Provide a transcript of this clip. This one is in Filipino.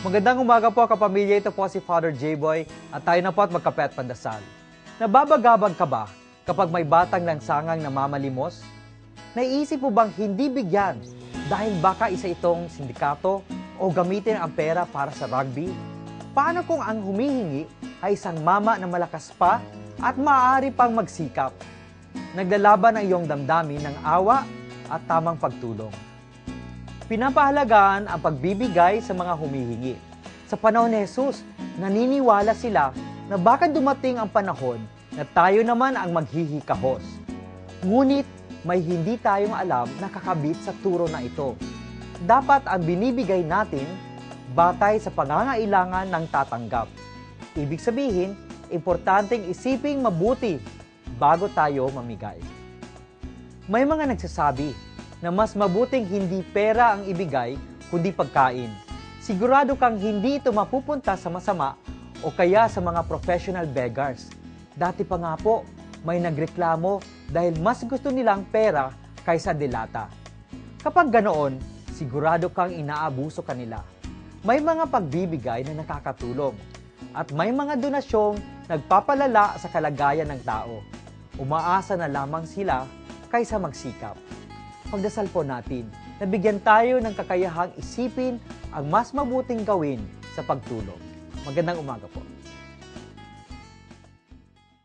Magandang umaga po kapamilya. Ito po si Father J-Boy at tayo na po at magkape at pandasal. Nababagabag ka ba kapag may batang langsangang namamalimos? Naisip mo bang hindi bigyan dahil baka isa itong sindikato o gamitin ang pera para sa rugby? Paano kung ang humihingi ay isang mama na malakas pa at maaari pang magsikap? Naglalaban ang iyong damdamin ng awa at tamang pagtulong. Pinapahalagaan ang pagbibigay sa mga humihingi. Sa panahon ni Jesus, naniniwala sila na baka dumating ang panahon na tayo naman ang maghihikahos. Ngunit may hindi tayong alam na kakabit sa turo na ito. Dapat ang binibigay natin batay sa pangangailangan ng tatanggap. Ibig sabihin, importanteng isiping mabuti bago tayo mamigay. May mga nagsasabi na mas mabuting hindi pera ang ibigay kundi pagkain. Sigurado kang hindi ito mapupunta sa masama o kaya sa mga professional beggars. Dati pa nga po, may nagreklamo dahil mas gusto nilang pera kaysa dilata. Kapag ganoon, sigurado kang inaabuso kanila. May mga pagbibigay na nakakatulong at may mga donasyong nagpapalala sa kalagayan ng tao. Umaasa na lamang sila kaysa magsikap pagdasal po natin na bigyan tayo ng kakayahang isipin ang mas mabuting gawin sa pagtulong. Magandang umaga po.